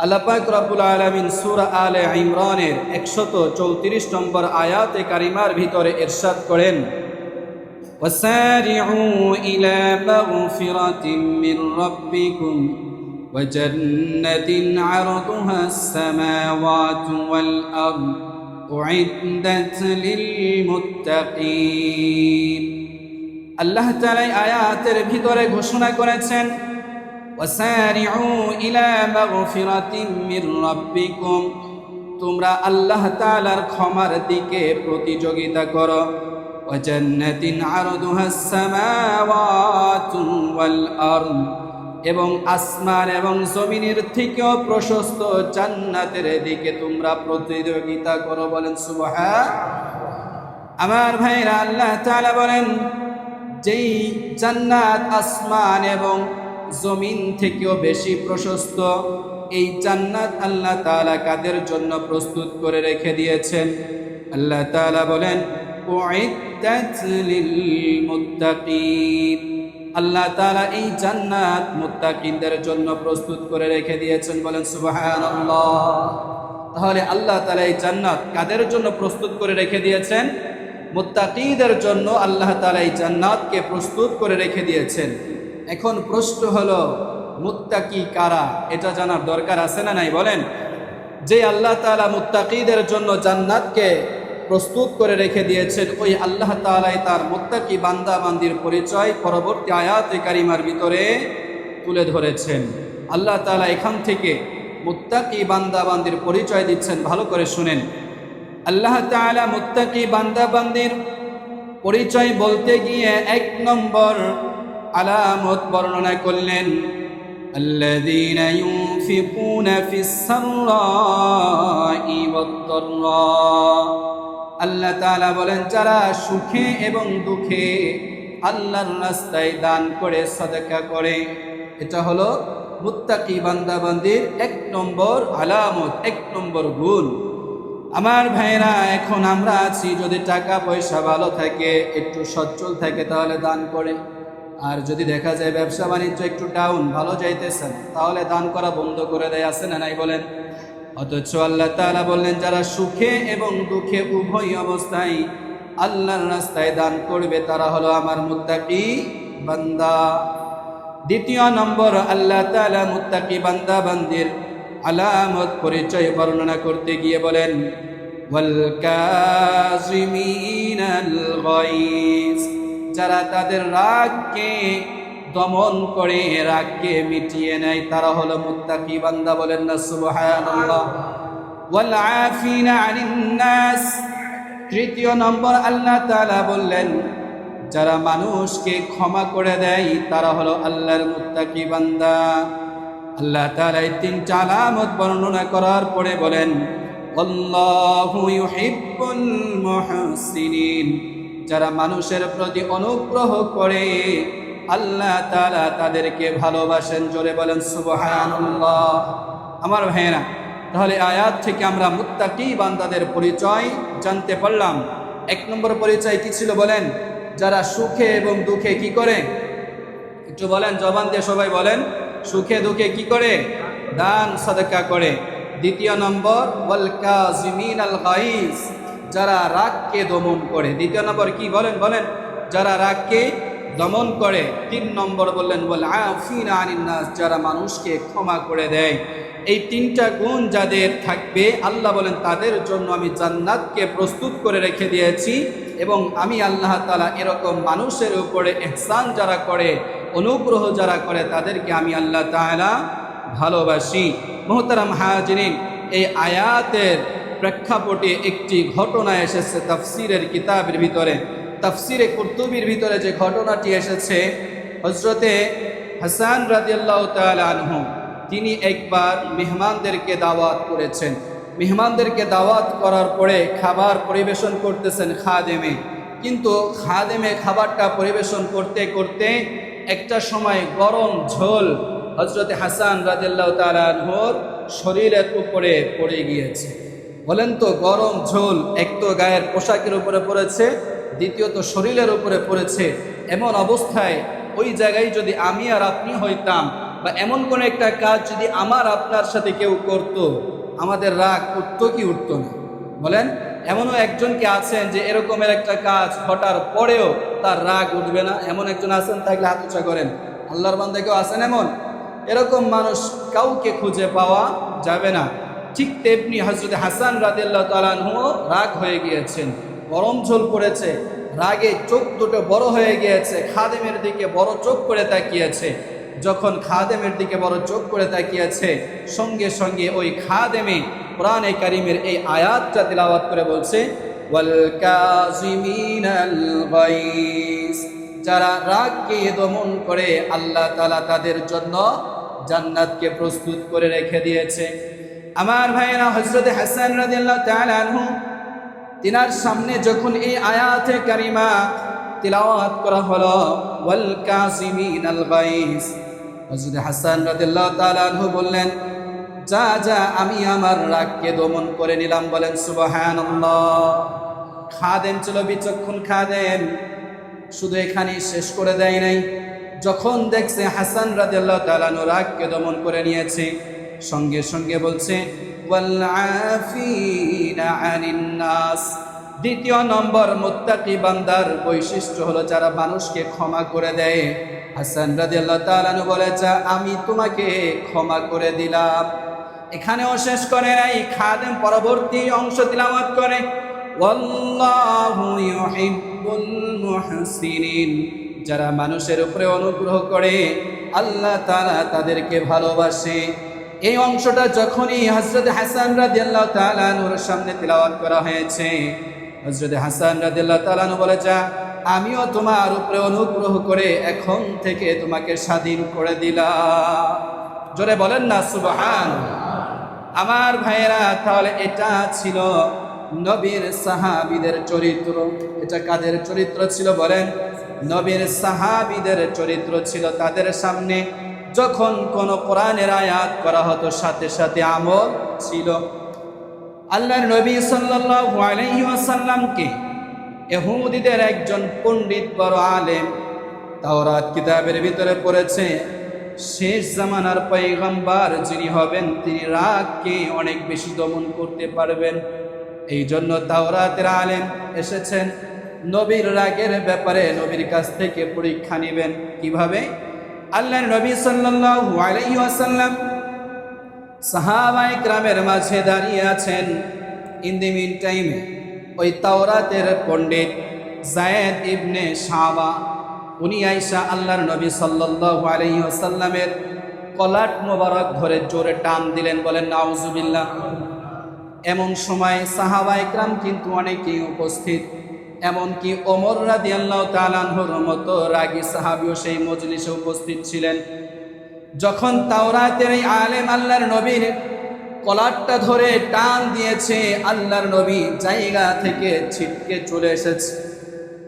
আল্লাপাক রব্বুল আলমিন সুরা আলে ইমরানের একশত চৌত্রিশ নম্বর আয়াতে কারিমার ভিতরে এরশাদ করেন وسارعوا إلى مغفرة من ربكم وجنة عرضها السماوات والأرض أعدت للمتقين আল্লাহ তাআলা এই আয়াতের ভিতরে ঘোষণা করেছেন وسارعوا إلى مغفرة من ربكم তোমরা আল্লাহ তাআলার ক্ষমার দিকে প্রতিযোগিতা করো وجنة عرضها السماوات والأرض এবং আসমান এবং জমিনের থেকেও প্রশস্ত জান্নাতের দিকে তোমরা প্রতিযোগিতা করো বলেন সুবহান আমার ভাইরা আল্লাহ তাআলা বলেন যেই জান্নাত আসমান এবং জমিন থেকেও বেশি প্রশস্ত। এই জান্নাত আল্লাহ তালা কাদের জন্য প্রস্তুত করে রেখে দিয়েছেন? আল্লাহ তালা বলেন আল্লাহ তাআলা এই জান্নাত মুত্তাকিনদের জন্য প্রস্তুত করে রেখে দিয়েছেন। বলেন, সুবহানাল্লাহ। তাহলে আল্লাহ তাআলা এই জান্নাত কাদের জন্য প্রস্তুত করে রেখে দিয়েছেন? মুত্তাকিদের জন্য আল্লাহ তাআলা এই জান্নাতকে প্রস্তুত করে রেখে দিয়েছেন। এখন প্রশ্ন হলো, মুত্তাকি কারা? এটা জানার দরকার আছে না নাই? বলেন। যে আল্লাহ তাআলা মুত্তাকিদের জন্য জান্নাতকে প্রস্তুত করে রেখে দিয়েছেন, ওই আল্লাহ তাআলাই তার মুত্তাকি বান্দা বান্দির পরিচয় পরবর্তী আয়াতে কারিমার ভিতরে তুলে ধরেছেন। আল্লাহ তাআলা এখান থেকে মুত্তাকি বান্দা বান্দির পরিচয় দিচ্ছেন, ভালো করে শুনেন। আল্লাহ তাআলা মুত্তাকি বান্দা বান্দির পরিচয় বলতে গিয়ে এক নম্বর আলামত বর্ণনা করলেন الذين ينفقون في السراء والضراء আল্লাহ তাআলা বলেন যারা সুখে এবং দুঃখে আল্লাহর রাস্তায় দান করে সদকা করে এটা হলো মুত্তাকি বান্দাবান্দির এক নম্বর আলামত এক নম্বর গুণ আমার ভাইরা এখন আমরা আছি যদি টাকা পয়সা ভালো থাকে একটু সচ্ছল থাকে তাহলে দান করে আর যদি দেখা যায় ব্যবসা বাণিজ্য একটু ডাউন ভালো যাইতেছেন, তাহলে দান করা বন্ধ করে দেয়, আছে না নাই বলেন? অথচ আল্লাহ তাআলা বললেন, যারা সুখে এবং দুঃখে উভয় অবস্থায় আল্লাহর রাস্তায় দান করবে, তারা হলো আমার মুত্তাকি বান্দা। দ্বিতীয় নম্বর, আল্লাহ তাআলা মুত্তাকি বান্দা বান্দির আলামত পরিচয় বর্ণনা করতে গিয়ে বলেন কাযিমিনাল যারা তাদের রাগকে দমন করে, রাগকে মিটিয়ে নেয়, তারা হলো মুত্তাকি বান্দা বলেন না, সুবহানাল্লাহ। ওয়াল আফিনা তৃতীয় নম্বর আল্লাহ তাআলা বললেন, যারা মানুষকে ক্ষমা করে দেয়, তারা হলো আল্লাহর মুত্তাকি বান্দা। আল্লাহ তাআলা এই তিনটা আলামত বর্ণনা করার পরে বলেন, আল্লাহু ইউহিব্বুল মুহসিনিন। যারা মানুষের প্রতি অনুগ্রহ করে, আল্লাহ তাআলা তাদেরকে ভালোবাসেন, জোরে বলেন আমার ভাইয়েরা, তাহলে আয়াত থেকে আমরা মুত্তাকি বান্দাদের পরিচয় জানতে পারলাম। এক নম্বর পরিচয় কি ছিল বলেন? যারা সুখে এবং দুঃখে কি করে? একটু বলেন, জবান দিয়ে সবাই বলেন, সুখে দুঃখে কি করে? দান, সাদকা করে। দ্বিতীয় নম্বর, ওয়াল কাজিমিন আল গাইজ যারা রাগকে দমন করে। দ্বিতীয় নম্বর কি বলেন? বলেন, যারা রাগকে দমন করে, তিন নম্বর বললেন, বল আফিন আনিন্নাস যারা মানুষকে ক্ষমা করে দেয়। এই তিনটা গুণ যাদের থাকবে, আল্লাহ বলেন, তাদের জন্য আমি জান্নাতকে প্রস্তুত করে রেখে দিয়েছি এবং আমি আল্লাহ তালা এরকম মানুষের উপরে এহসান যারা করে, অনুগ্রহ যারা করে, তাদেরকে আমি আল্লাহ তালা ভালোবাসি। মোহতারাম হাজরিন, এই আয়াতের প্রেক্ষাপটে একটি ঘটনা এসেছে তাফসিরের কিতাবের ভিতরে। তাফসিরে কুর্তুবির ভিতরে যে ঘটনাটি এসেছে হজরতে হাসান রাজিয়াল্লাহ আনহু, তিনি একবার মেহমানদেরকে দাওয়াত করেছেন। মেহমানদেরকে দাওয়াত করার পরে খাবার পরিবেশন করতেছেন খাদেমে। কিন্তু খাদেমে খাবারটা পরিবেশন করতে করতে একটা সময় গরম ঝোল হজরতে হাসান রাজিয়াল্লাহ তালানহর শরীরের উপরে পড়ে গিয়েছে। বলেন তো, গরম ঝোল এক তো গায়ের পোশাকের উপরে পড়েছে, দ্বিতীয়ত শরীরের উপরে পড়েছে। এমন অবস্থায় ওই জায়গায় যদি আমি আর আপনি হইতাম বা এমন কোন একটা কাজ যদি আমার আপনার সাথে কেউ করত, আমাদের রাগ উঠতো কি উঠতো না? বলেন, এমনও একজনকে আছেন যে এরকমের একটা কাজ ঘটার পরেও তার রাগ উঠবে না? এমন একজন আছেন থাকলে হাত করেন। আল্লাহর বান্দা কেউ আছেন এমন? এরকম মানুষ কাউকে খুঁজে পাওয়া যাবে না। ঠিক তেমনি হজরত হাসান রাদিল্লাহ তালানহু রাগ হয়ে গিয়েছেন। গরম ঝোল পড়েছে রাগে চোখ দুটো বড় হয়ে গিয়েছে, খাদেমের দিকে বড় চোখ করে তাকিয়েছে। যখন খাদেমের দিকে বড় চোখ করে তাকিয়েছে, সঙ্গে সঙ্গে ওই খাদেমে কোরআনে কারিমের এই আয়াতটা তিলাওয়াত করে বলছে যারা রাগকে দমন করে আল্লাহ তালা তাদের জন্য জান্নাতকে প্রস্তুত করে রেখে দিয়েছে। আমার ভাইয়েরা হযরত হাসান রাদিয়াল্লাহু তাআলা আনহু, তিনার সামনে যখন এই আয়াতে কারিমা তিলাওয়াত করা হলো, ওয়াল কাসিমিনাল গাইস, হযরত হাসান রাদিয়াল্লাহু তাআলা আনহু বললেন, যা যা, আমি আমার রাগকে দমন করে নিলাম। বলেন, সুবহানাল্লাহ। খাদেম ছিল বিচক্ষণ খাদেম, শুধু এখানেই শেষ করে দেয় নাই। যখন দেখছে হাসান রাদিয়াল্লাহু তাআলা রাগকে দমন করে নিয়েছে সঙ্গে সঙ্গে বলছে দ্বিতীয় নম্বর মুত্তাকি বান্দার বৈশিষ্ট্য হলো যারা মানুষকে ক্ষমা করে দেয়। হাসান রাদিয়াল্লাহু তাআলা আনহু বলে যা আমি তোমাকে ক্ষমা করে দিলাম। এখানেও শেষ করে নাই, খাদেম পরবর্তী অংশ তিলাওয়াত করে যারা মানুষের উপরে অনুগ্রহ করে, আল্লাহ তারা তাদেরকে ভালোবাসে। এই অংশটা যখনই হযরত হাসান রাদিয়াল্লাহু তাআলা নূর সামনে তিলাওয়াত করা হয়েছে, হযরত হাসান রাদিয়াল্লাহু তাআলা বলে, যা, আমিও তোমার উপরে অনুগ্রহ করে এখন থেকে তোমাকে স্বাধীন করে দিলাম। জোরে বলেন না সুবহান আমার ভাইয়েরা, তাহলে এটা ছিল নবীর সাহাবিদের চরিত্র। এটা কাদের চরিত্র ছিল বলেন? নবীর সাহাবিদের চরিত্র ছিল তাদের সামনে। যখন কোন কোরআনের আয়াত করা হতো, সাথে সাথে আমল ছিল। আল্লাহর নবী সাল্লাল্লাহু আলাইহি ওয়াসাল্লামকে ইহুদিদের একজন পণ্ডিত বড় আলেম তাওরাত কিতাবের ভিতরে পড়েছে, শেষ জামানার পয়গম্বর যিনি হবেন, তিনি রাগকে অনেক বেশি দমন করতে পারবেন। এই জন্য তাওরাতের আলেম এসেছেন। নবীর রাগের ব্যাপারে নবীর কাছ থেকে পরীক্ষা নেবেন কীভাবে? আল্লাহর নবী সাল্লাল্লাহু সাহাবায়ে গ্রামের মাঝে দাঁড়িয়ে আছেন। ইন দি মিন টাইমে ওই তাওরাতের পণ্ডিত জায়েদ ইবনে শাবা, উনি আইসা আল্লাহর নবী সাল্লাল্লাহু আলাইহি ওয়াসাল্লামের কলাট মোবারক ধরে জোরে টান দিলেন, বলেন, নাউজুবিল্লাহ। এমন সময় সাহাবা একরাম কিন্তু অনেকেই উপস্থিত। এমনকি ওমর রাদিয়াল্লাহু তালানহর মতো রাগী সাহাবিও সেই মজলিসে উপস্থিত ছিলেন। যখন তাওরাতের এই আলেম আল্লাহর নবীর কলারটা ধরে টান দিয়েছে, আল্লাহর নবী জায়গা থেকে ছিটকে চলে এসেছে।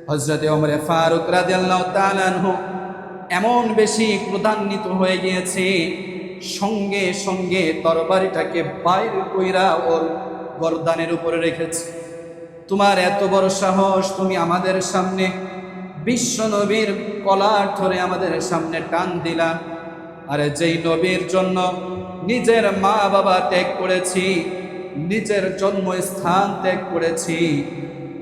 হজরতে ওমরে ফারুক রাদিয়াল্লাহু তাআলা এমন বেশি ক্রোধান্বিত হয়ে গিয়েছে, সঙ্গে সঙ্গে তরবারিটাকে বাইরে কইরা ওর গরদানের উপরে রেখেছে। তোমার এত বড় সাহস তুমি আমাদের সামনে বিশ্ব নবীর কলার ধরে আমাদের সামনে টান দিলা। আরে যেই নবীর জন্য নিজের মা বাবা ত্যাগ করেছি, নিজের জন্মস্থান ত্যাগ করেছি,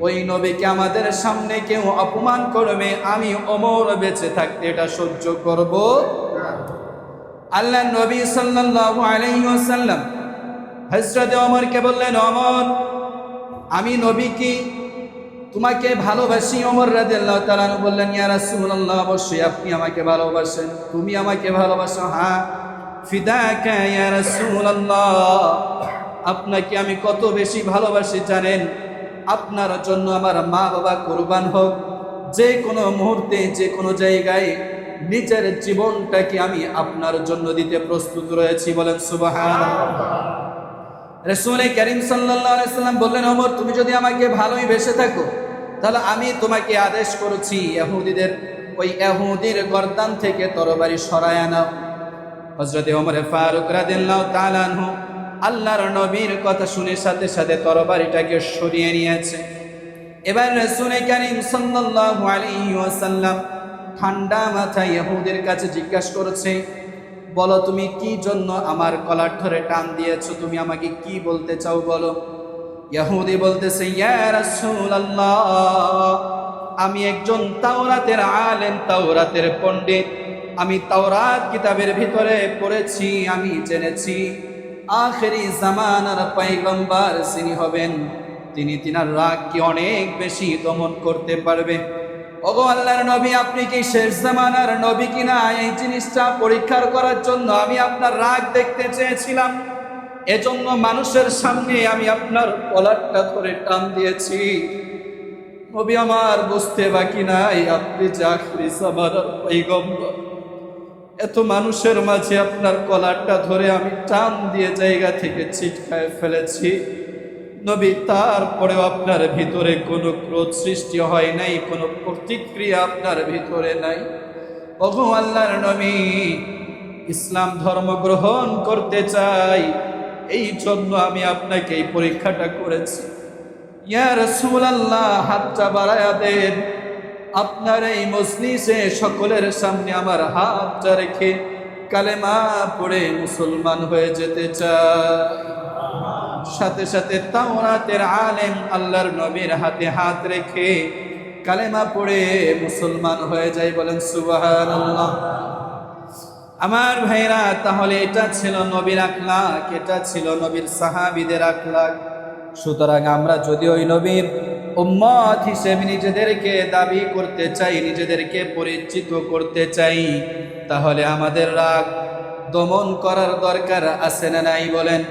ওই নবীকে আমাদের সামনে কেউ অপমান করবে, আমি অমর বেঁচে থাকতে এটা সহ্য করব? আল্লাহ নবী সাল্লাল্লাহু আলাইহি ওয়াসাল্লাম হযরত ওমরকে বললেন, ওমর আমি নবী কি তোমাকে ভালোবাসি ওমর রাদিয়াল্লাহু তাআলা বললেন, ইয়া রাসূলুল্লাহ, অবশ্যই আপনি আমাকে ভালোবাসেন। তুমি আমাকে ভালোবাসো। হ্যাঁ। ফিদাকা, ইয়া আপনাকে আমি কত বেশি ভালোবাসি জানেন? আপনার জন্য আমার মা বাবা কোরবান হোক। যে কোনো মুহূর্তে, যে কোনো জায়গায় নিজের জীবনটাকে আমি আপনার জন্য দিতে প্রস্তুত রয়েছি। বলেন সুবাহান রসুল করিম সাল্লাম বললেন অমর তুমি যদি আমাকে ভালোই বেসে থাকো, তাহলে আমি তোমাকে আদেশ করেছি এহুদিদের ওই এহুদির গর্দান থেকে তরবারি সরায় আনাও। হজরতে ওমরে ফারুক রাদিল্লাহ তালানহু আল্লাহর নবীর কথা শুনে সাথে সাথে তরবারিটাকে সরিয়ে নিয়েছে। এবার রসুল করিম সাল্লাল্লাহু আলাইহি ওয়াসাল্লাম ঠান্ডা মাথায় ইহুদের কাছে জিজ্ঞাসা করেছে বলো তুমি কি জন্য আমার কলার ধরে টান দিয়েছ? তুমি আমাকে কি বলতে চাও বলো? ইয়াহুদি বলতেছে আমি একজন তাওরাতের আলেম, তাওরাতের পণ্ডিত। আমি তাওরাত কিতাবের ভিতরে পড়েছি, আমি জেনেছি। আখেরি জামানার পয়গম্বর যিনি হবেন, তিনি তিনার রাগকে অনেক বেশি দমন করতে পারবে ওগো আল্লাহর নবী, আপনি কি শেষ জামানার নবী কিনা? এই জিনিসটা পরীক্ষার করার জন্য আমি আপনার রাগ দেখতে চেয়েছিলাম। এজন্য মানুষের সামনে আমি আপনার কলারটা ধরে টান দিয়েছি। নবী আমার বুঝতে বাকি নাই, আপনি চাকরি আমার পৈগম্বর। এত মানুষের মাঝে আপনার কলারটা ধরে আমি টান দিয়ে জায়গা থেকে ছিটকায় ফেলেছি। নবী, তারপরেও আপনার ভিতরে কোনো ক্রোধ সৃষ্টি হয় নাই, কোনো প্রতিক্রিয়া আপনার ভিতরে নাই। ওগো আল্লাহর নবী, ইসলাম ধর্ম গ্রহণ করতে চাই, এই জন্য আমি আপনাকে এই পরীক্ষাটা করেছি। ইয়া রাসূলুল্লাহ, হাতটা বাড়ায়া দেন। আপনার এই মজলিসে সকলের সামনে আমার হাতটা রেখে কালেমা পড়ে মুসলমান হয়ে যেতে চাই। সাথে সাথে তাওরাতের আলেম আল্লাহর নবীর হাতে হাত রেখে কালেমা পড়ে মুসলমান হয়ে যায় বলেন, সুবহানাল্লাহ। আমার ভাইরা তাহলে এটা ছিল নবীর আখলাক, এটা ছিল নবীর সাহাবিদের আখলাক। সুতরাং আমরা যদি ওই নবীর উম্মত হিসেবে নিজেদেরকে দাবি করতে চাই, নিজেদেরকে পরিচিত করতে চাই, তাহলে আমাদের রাগ দমন করার দরকার আছে না নাই বলেন?